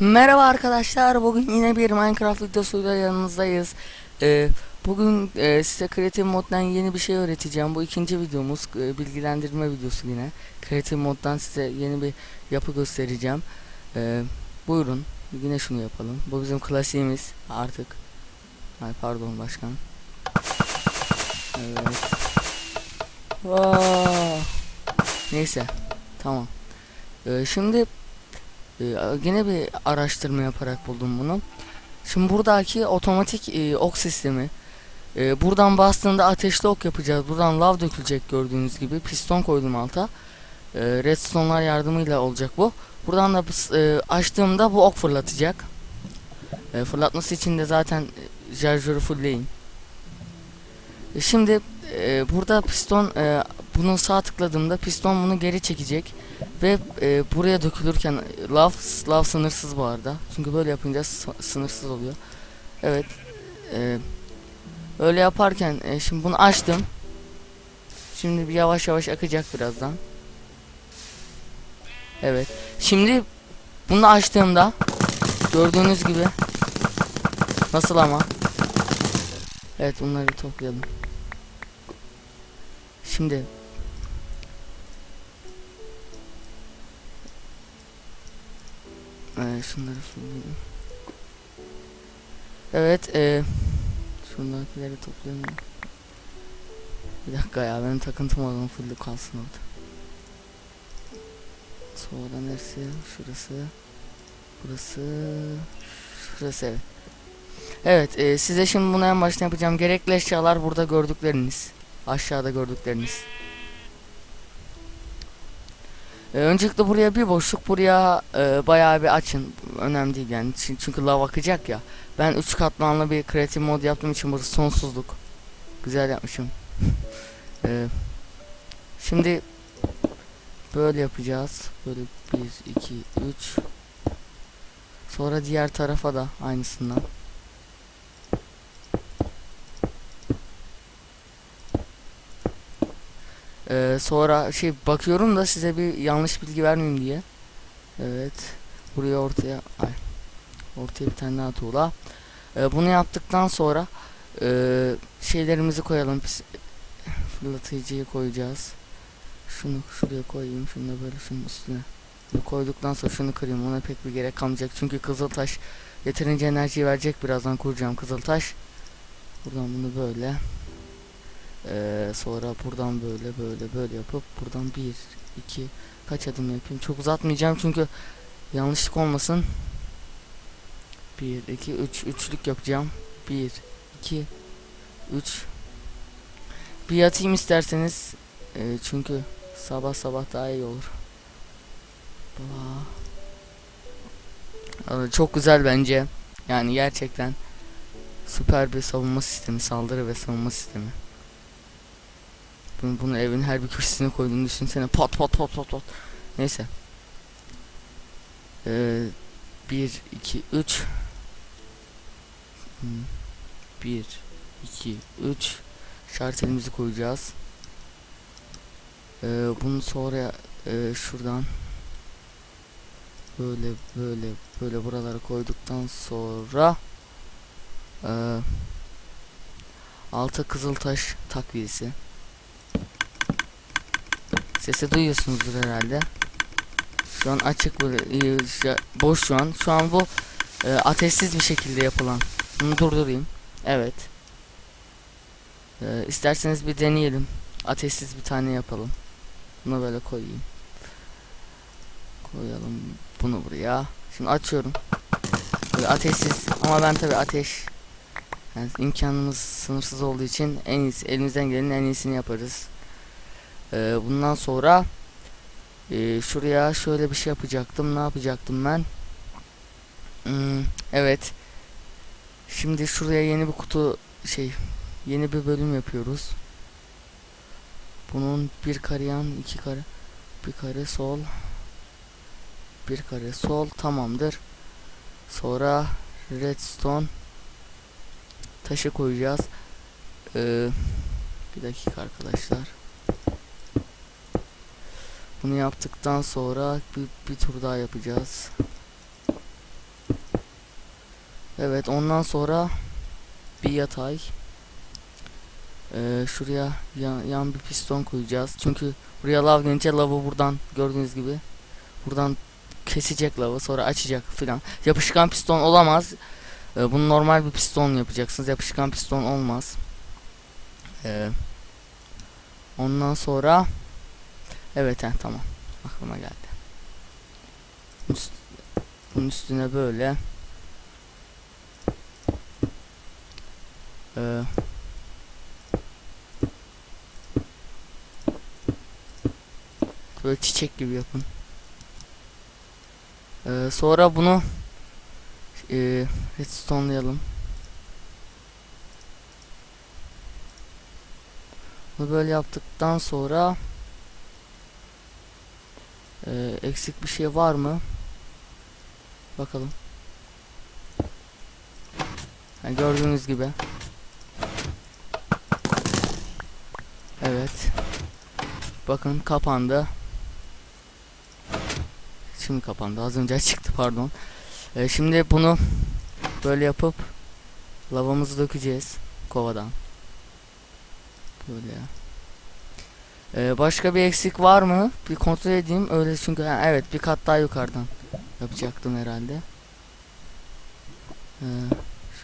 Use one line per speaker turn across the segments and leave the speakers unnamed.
Merhaba arkadaşlar. Bugün yine bir Minecraft videosuyla yanınızdayız. Ee, bugün e, size Creative Mode'dan yeni bir şey öğreteceğim. Bu ikinci videomuz. e, bilgilendirme videosu yine. Creative Mode'dan size yeni bir yapı göstereceğim. Ee, buyurun. Yine şunu yapalım. Bu bizim klasiğimiz artık. Ay pardon başkan. Evet. Vaa. Neyse. Tamam. Ee, şimdi ee, yine bir araştırma yaparak buldum bunu. Şimdi buradaki otomatik e, ok sistemi. e, buradan bastığında ateşli ok yapacağız. Buradan lav dökülecek gördüğünüz gibi. Piston koydum alta. E, redstone'lar yardımıyla olacak bu. Buradan da e, açtığımda bu ok fırlatacak. E, fırlatması için de zaten e, fullleyin. E, şimdi e, burada piston e, bunu sağ tıkladığımda piston bunu geri çekecek. Ve e, buraya dökülürken lav, lav sınırsız bu arada. Çünkü böyle yapınca sı- sınırsız oluyor. Evet. E, öyle yaparken e, şimdi bunu açtım. Şimdi bir yavaş yavaş akacak birazdan. Evet. Şimdi bunu açtığımda gördüğünüz gibi nasıl ama? Evet bunları bir toplayalım. Şimdi Ee, şunları fullleyelim. Evet, e, şundakileri toplayalım. Bir dakika ya, benim takıntım o zaman full kalsın orada. Sonra neresi? Şurası. Burası. Şurası evet. Evet, e, size şimdi bunu en başta yapacağım. Gerekli eşyalar burada gördükleriniz. Aşağıda gördükleriniz. Ee, öncelikle buraya bir boşluk buraya e, bayağı bir açın. Önemli değil yani. Çün- çünkü lav akacak ya. Ben 3 katmanlı bir kreatif mod yaptığım için burası sonsuzluk. Güzel yapmışım. Ee, şimdi böyle yapacağız. Böyle 1 2 3 sonra diğer tarafa da aynısından Ee, sonra şey bakıyorum da size bir yanlış bilgi vermeyeyim diye. Evet. Buraya ortaya ay. Ortaya bir tane daha tuğla. Ee, bunu yaptıktan sonra e, şeylerimizi koyalım. Biz fırlatıcıyı koyacağız. Şunu şuraya koyayım. Şunu da böyle şunun üstüne. Bunu koyduktan sonra şunu kırayım. Ona pek bir gerek kalmayacak. Çünkü kızıltaş yeterince enerji verecek. Birazdan kuracağım kızıltaş. Buradan bunu böyle. Ee, sonra buradan böyle böyle böyle yapıp buradan bir iki kaç adım yapayım? Çok uzatmayacağım çünkü yanlışlık olmasın. Bir iki üç üçlük yapacağım. Bir iki üç. Bir yatayım isterseniz. Ee, çünkü sabah sabah daha iyi olur. Aa, çok güzel bence. Yani gerçekten süper bir savunma sistemi saldırı ve savunma sistemi bunu, bunu evin her bir köşesine koyduğunu düşünsene. Pat pat pat pat pat. Neyse. Ee, 1, 2, 3. 1, 2, 3. Şartelimizi koyacağız. Ee, bunu sonra e, şuradan böyle böyle böyle buralara koyduktan sonra e, alta kızıltaş takviyesi. Sesi duyuyorsunuzdur herhalde. Şu an açık e, boş şu an. Şu an bu e, ateşsiz bir şekilde yapılan. Bunu durdurayım. Evet. E, isterseniz bir deneyelim. Ateşsiz bir tane yapalım. Bunu böyle koyayım. Koyalım bunu buraya. Şimdi açıyorum. Böyle ateşsiz ama ben tabi ateş yani imkanımız sınırsız olduğu için en iyisi elimizden gelenin en iyisini yaparız. Ee, bundan sonra e, şuraya şöyle bir şey yapacaktım. Ne yapacaktım ben? Hmm, evet. Şimdi şuraya yeni bir kutu şey yeni bir bölüm yapıyoruz. Bunun bir kare yan, iki kare, bir kare sol, bir kare sol tamamdır. Sonra redstone taşı koyacağız. Ee, bir dakika arkadaşlar. Bunu yaptıktan sonra bir, bir tur daha yapacağız. Evet ondan sonra bir yatay. Ee, şuraya yan, yan bir piston koyacağız. Çünkü buraya lav gelince lavı buradan gördüğünüz gibi buradan kesecek lavı sonra açacak filan. Yapışkan piston olamaz. Ee, bunu normal bir piston yapacaksınız. Yapışkan piston olmaz. Ee, ondan sonra evet he, tamam aklıma geldi. Üst- bunun üstüne böyle Ee, böyle çiçek gibi yapın. Ee, sonra bunu e, redstone'layalım. Bunu böyle yaptıktan sonra e, eksik bir şey var mı? Bakalım. Yani gördüğünüz gibi. Evet. Bakın kapandı. Şimdi kapandı. Az önce çıktı pardon. Ee, şimdi bunu böyle yapıp lavamızı dökeceğiz kovadan. Böyle. Ee, başka bir eksik var mı? Bir kontrol edeyim. Öyle çünkü ha, evet bir kat daha yukarıdan yapacaktım herhalde. Ee,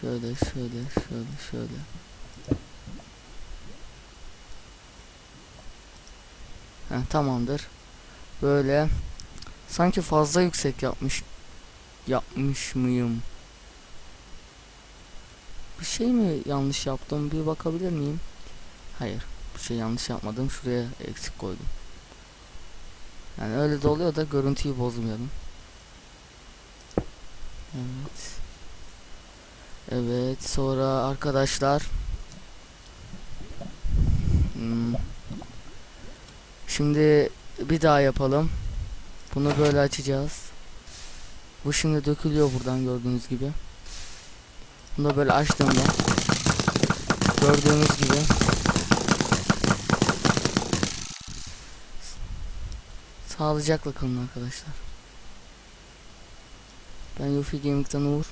şöyle şöyle şöyle şöyle. Heh, tamamdır. Böyle sanki fazla yüksek yapmış yapmış mıyım? Bir şey mi yanlış yaptım? Bir bakabilir miyim? Hayır. Bir şey yanlış yapmadım. Şuraya eksik koydum. Yani öyle de oluyor da görüntüyü bozmayalım. Evet. Evet. Sonra arkadaşlar hmm, Şimdi bir daha yapalım. Bunu böyle açacağız. Bu şimdi dökülüyor buradan gördüğünüz gibi. Bunu da böyle açtığımda gördüğünüz gibi sağlıcakla kalın arkadaşlar. Ben Yufi Gaming'den Uğur.